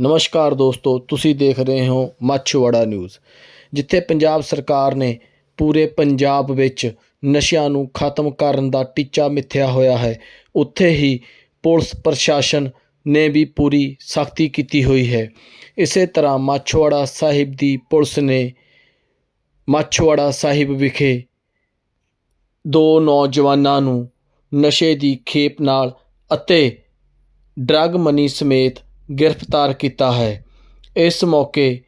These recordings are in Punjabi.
ਨਮਸਕਾਰ ਦੋਸਤੋ, ਤੁਸੀਂ ਦੇਖ ਰਹੇ ਹੋ ਮਾਛੀਵਾੜਾ ਨਿਊਜ਼, ਜਿੱਥੇ ਪੰਜਾਬ ਸਰਕਾਰ ਨੇ ਪੂਰੇ ਪੰਜਾਬ ਵਿੱਚ ਨਸ਼ਿਆਂ ਨੂੰ ਖਤਮ ਕਰਨ ਦਾ ਟੀਚਾ ਮਿੱਥਿਆ ਹੋਇਆ ਹੈ। ਉੱਥੇ ਹੀ ਪੁਲਿਸ ਪ੍ਰਸ਼ਾਸਨ ਨੇ ਵੀ ਪੂਰੀ ਸਖਤੀ ਕੀਤੀ ਹੋਈ ਹੈ। ਇਸੇ ਤਰ੍ਹਾਂ ਮਾਛੀਵਾੜਾ ਸਾਹਿਬ ਦੀ ਪੁਲਿਸ ਨੇ ਮਾਛੀਵਾੜਾ ਸਾਹਿਬ ਵਿਖੇ ਦੋ ਨੌਜਵਾਨਾਂ ਨੂੰ ਨਸ਼ੇ ਦੀ ਖੇਪ ਨਾਲ ਅਤੇ ਡਰੱਗ ਮਨੀ ਸਮੇਤ ਗ੍ਰਿਫਤਾਰ ਕੀਤਾ ਹੈ। ਇਸ ਮੌਕੇ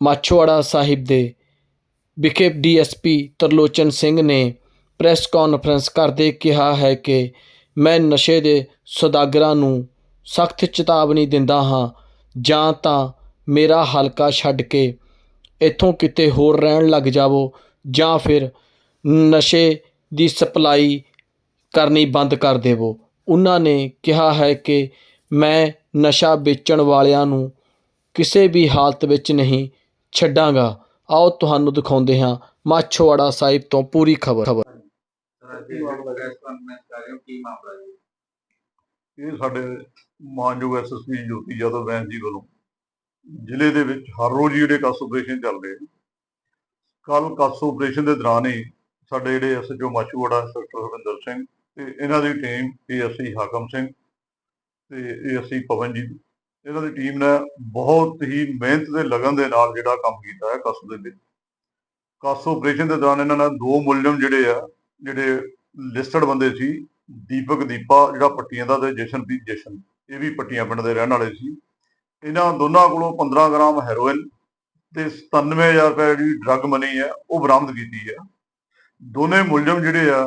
ਮਾਛੀਵਾੜਾ ਸਾਹਿਬ ਦੇ ਵਿਖੇ ਡੀਐਸਪੀ ਤਰਲੋਚਨ ਸਿੰਘ ਨੇ ਪ੍ਰੈਸ ਕਾਨਫਰੰਸ ਕਰਦੇ ਕਿਹਾ ਹੈ ਕਿ ਮੈਂ ਨਸ਼ੇ ਦੇ ਸੌਦਾਗਰਾਂ ਨੂੰ ਸਖਤ ਚੇਤਾਵਨੀ ਦਿੰਦਾ ਹਾਂ, ਜਾਂ ਤਾਂ ਮੇਰਾ ਹਲਕਾ ਛੱਡ ਕੇ ਇੱਥੋਂ ਕਿਤੇ ਹੋਰ ਰਹਿਣ ਲੱਗ ਜਾਵੋ, ਜਾਂ ਫਿਰ ਨਸ਼ੇ ਦੀ ਸਪਲਾਈ ਕਰਨੀ ਬੰਦ ਕਰ ਦੇਵੋ। ਉਹਨਾਂ ਨੇ ਕਿਹਾ ਹੈ ਕਿ ਮੈਂ ਨਸ਼ਾ ਵੇਚਣ ਵਾਲਿਆਂ ਨੂੰ ਕਿਸੇ ਵੀ ਹਾਲਤ ਵਿੱਚ ਨਹੀਂ ਛੱਡਾਂਗਾ। ਆਓ ਤੁਹਾਨੂੰ ਦਿਖਾਉਂਦੇ ਹਾਂ ਮਾਛੋਵਾੜਾ ਸਾਹਿਬ ਤੋਂ ਪੂਰੀ ਖਬਰ। ਇਹ ਸਾਡੇ ਮਾਨਯੋਗ ਐਸਐਸਪੀ ਜੋਤੀ ਯਾਦਵ ਬੈਂਸ ਜੀ ਵੱਲੋਂ ਜ਼ਿਲ੍ਹੇ ਦੇ ਵਿੱਚ ਹਰ ਰੋਜ਼ ਜਿਹੜੇ ਕਸ ਆਪਰੇਸ਼ਨ ਚੱਲਦੇ ਕੱਲ ਕਸ ਆਪਰੇਸ਼ਨ ਦੇ ਦੌਰਾਨ ਹੀ ਸਾਡੇ ਜਿਹੜੇ ਐਸਐਚਓ ਮਾਚੂਵਾੜਾ ਇੰਸਪੈਕਟਰ ਹਰਵਿੰਦਰ ਸਿੰਘ ਤੇ ਇਹਨਾਂ ਦੀ ਟੀਮ ਏਐਸਸੀ ਹਾਕਮ ਸਿੰਘ ਤੇ ਪਵਨ ਜੀ, ਇਹਨਾਂ ਦੀ ਟੀਮ ਨੇ ਬਹੁਤ ਹੀ ਮਿਹਨਤ ਤੇ ਲਗਨ ਦੇ ਨਾਲ ਜਿਹੜਾ ਕੰਮ ਕੀਤਾ ਹੈ ਕਸ ਦੇ ਵਿੱਚ। ਕਸ ਆਪਰੇਸ਼ਨ ਦੇ ਦੌਰਾਨ ਇਹਨਾਂ ਨੇ ਦੋ ਮੁਲਜ਼ਮ ਜਿਹੜੇ ਆ, ਜਿਹੜੇ ਲਿਸਟਡ ਬੰਦੇ ਸੀ, ਦੀਪਕ, ਦੀਪਾ, ਜਿਹੜਾ ਪੱਟੀਆਂ ਦਾ ਤੇ ਜਸ਼ਨਪ੍ਰੀਤ ਜਸ਼ਨ, ਇਹ ਵੀ ਪੱਟੀਆਂ ਪਿੰਡ ਦੇ ਰਹਿਣ ਵਾਲੇ ਸੀ। ਇਹਨਾਂ ਦੋਨਾਂ ਕੋਲੋਂ 15 ਗ੍ਰਾਮ ਹੈਰੋਇਨ ਤੇ 97000 ਰੁਪਏ ਜਿਹੜੀ ਡਰੱਗ ਮਨੀ ਹੈ, ਉਹ ਬਰਾਮਦ ਕੀਤੀ ਹੈ। ਦੋਨੇ ਮੁਲਜ਼ਮ ਜਿਹੜੇ ਆ,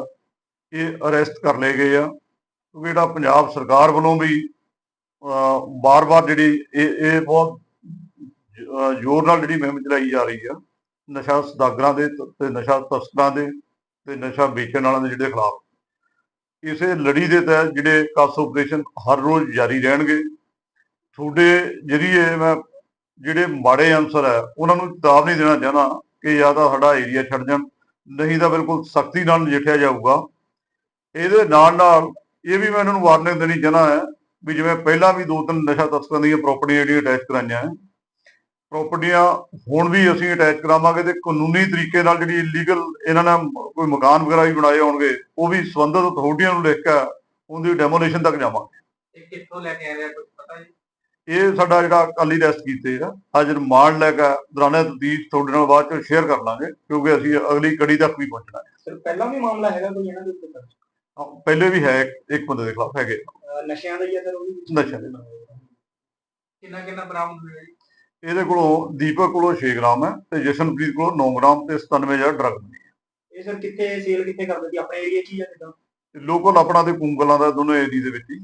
ਇਹ ਅਰੈਸਟ ਕਰ ਲਏ ਗਏ ਆ। ਕਿਉਂਕਿ ਜਿਹੜਾ ਪੰਜਾਬ ਸਰਕਾਰ ਵੱਲੋਂ ਵੀ ਬਾਰ-ਬਾਰ ਜਿਹੜੀ ਇਹ ਇਹ ਬਹੁਤ ਜ਼ੋਰ ਨਾਲ ਜਿਹੜੀ ਮੁਹਿੰਮ ਚਲਾਈ ਜਾ ਰਹੀ ਆ, ਨਸ਼ਾ ਸਦਾਗਰਾਂ ਦੇ ਤ- ਤੇ ਨਸ਼ਾ ਤਸਕਰਾਂ ਦੇ ਤੇ ਨਸ਼ਾ ਵੇਚਣ ਵਾਲਿਆਂ ਦੇ ਜਿਹੜੇ ਖਿਲਾਫ। ਇਸੇ ਲੜੀ ਦੇ ਤਹਿਤ ਜਿਹੜੇ ਕਾਸ ਆਪਰੇਸ਼ਨ ਹਰ ਰੋਜ਼ ਜਾਰੀ ਰਹਿਣਗੇ। ਤੁਹਾਡੇ ਜਰੀਏ ਮੈਂ, ਜਿਹੜੇ ਮਾੜੇ ਅਨਸਰ ਹੈ, ਉਹਨਾਂ ਨੂੰ ਚੇਤਾਵਨੀ ਦੇਣਾ ਚਾਹਨਾ ਕਿ ਜਾਂ ਤਾਂ ਸਾਡਾ ਏਰੀਆ ਛੱਡ ਜਾਣ। ਨਹੀਂ ਤਾਂ ਬਿਲਕੁਲ ਸਖਤੀ ਨਾਲ ਨਜਿੱਠਿਆ ਜਾਊਗਾ। ਇਹਦੇ ਨਾਲ ਨਾਲ ਇਹ ਵੀ ਮੈਂ ਇਹਨਾਂ ਨੂੰ ਵਾਰਨਿੰਗ ਦੇਣੀ ਚਾਹਨਾ ਹੈ ਵੀ ਜਿਵੇਂ ਪਹਿਲਾਂ ਵੀ ਦੋ ਤਿੰਨ ਨਸ਼ਾ ਤਸਕਰਾਂ ਦੀਆਂ ਪ੍ਰਾਪਰਟੀਆਂ ਜਿਹੜੀਆਂ ਅਟੈਚ ਕਰਾਈਆਂ ਹੈ ਪ੍ਰਾਪਰਟੀਆਂ ਹੁਣ ਵੀ ਅਸੀਂ ਅਟੈਚ ਕਰਾਵਾਂਗੇ ਤੇ ਕਾਨੂੰਨੀ ਤਰੀਕੇ ਨਾਲ ਜਿਹੜੀ ਇਲੀਗਲ ਇਹਨਾਂ ਨੇ ਕੋਈ ਮਕਾਨ ਵਗੈਰਾ ਵੀ ਬਣਾਏ ਹੋਣਗੇ ਉਹ ਵੀ ਸੰਬੰਧਿਤ ਅਥਾਰਟੀਆਂ ਨੂੰ ਲਿਖ ਕੇ ਉਹਦੀ ਡੈਮੋਲੇਸ਼ਨ ਤੱਕ ਜਾਵਾਂਗੇ। ਇਹ ਕਿੱਥੋਂ ਲੈ ਕੇ ਆ ਰਿਹਾ ਕੁਝ ਪਤਾ ਜੀ? ਇਹ ਸਾਡਾ ਜਿਹੜਾ ਕਾਲੀ ਰੈਸਟ ਕੀਤੇ ਆ ਅੱਜ ਰਿਮਾਂਡ ਲੈ ਕੇ ਦੌਰਾਨੇ ਤਫਤੀਸ਼ ਤੁਹਾਡੇ ਨਾਲ ਬਾਅਦ ਚ ਸ਼ੇਅਰ ਕਰ ਲਾਂਗੇ ਕਿਉਂਕਿ ਅਸੀਂ ਅਗਲੀ ਕੜੀ ਤੱਕ ਵੀ ਪਹੁੰਚਣਾ ਹੈ। ਸਰ ਪਹਿਲਾਂ ਵੀ ਮਾਮਲਾ ਹੈਗਾ ਕੋਈ ਇਹਨਾਂ ਦੇ ਉੱਤੇ? ਪਹਿਲੇ ਵੀ ਹੈ ਇੱਕ- ਬੰਦੇ ਦੇ ਖਿਲਾਫ ਹੈਗੇ। ਨਸ਼ਿਆਂ ਦਾ ਹੀ ਹੈ ਸਰ ਉਹ ਵੀ? ਨਸ਼ਿਆਂ ਦੇ। ਕਿੰਨਾ ਕਿੰਨਾ ਬਰਾਮਦ ਹੋਇਆ ਜੀ? ਇਹਦੇ ਕੋਲੋਂ ਦੀਪਕ ਕੋਲੋਂ 6 ਗ੍ਰਾਮ ਹੈ ਤੇ ਜਸ਼ਨਪ੍ਰੀਤ ਕੋਲੋਂ 9 ਗ੍ਰਾਮ ਤੇ 97000 ਡਰਗ ਮਿਲੀ ਇਹ ਸਰ ਕਿੱਥੇ ਸੇਲ ਕਿੱਥੇ ਕਰਦੇ ਸੀ? ਆਪਣੇ ਏਰੀਆ 'ਚ ਹੀ ਆ ਕਿਦਾਂ? ਲੋਕਲ ਆਪਣਾ ਤੇ ਕੂੰਗਲਾਂ ਦਾ ਦੋਨੋਂ ਏਰੀਆ ਦੇ ਵਿੱਚ ਹੀ।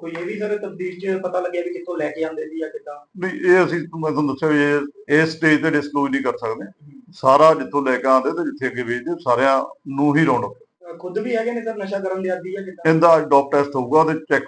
ਕੋਈ ਇਹ ਵੀ ਸਰ ਤਬਦੀਲ 'ਚ ਪਤਾ ਲੱਗਿਆ ਵੀ ਕਿੱਥੋਂ ਲੈ ਕੇ ਆਉਂਦੇ ਸੀ ਜਾਂ ਕਿਦਾਂ? ਵੀ ਇਹ ਅਸੀਂ ਮੈਂ ਤੁਹਾਨੂੰ ਦੱਸਿਆ ਵੀ ਇਹ ਇਸ ਸਟੇਜ ਤੇ ਡਿਸਕਲੋਜ਼ ਨਹੀਂ ਕਰ ਸਕਦੇ। ਸਾਰਾ ਜਿੱਥੋਂ ਲੈ ਕੇ ਆਉਂਦੇ ਤੇ ਜਿੱਥੇ ਅੱਗੇ ਵੇਚਦੇ ਸਾਰਿਆਂ ਨੂੰ ਹੀ ਰਾਉਂਡ ਅਪ ਖੁਦ ਵੀ ਹੈਗੇ ਨੇ ਸਰ, ਨਸ਼ਾ ਕਰਨ ਦੇ ਆਦੀ ਹੈ ਕਿਦਾਂ? ਇਹਦਾ ਡੋਪ ਟੈਸਟ ਹੋਊਗਾ ਉਹਦੇ ਚੈੱਕ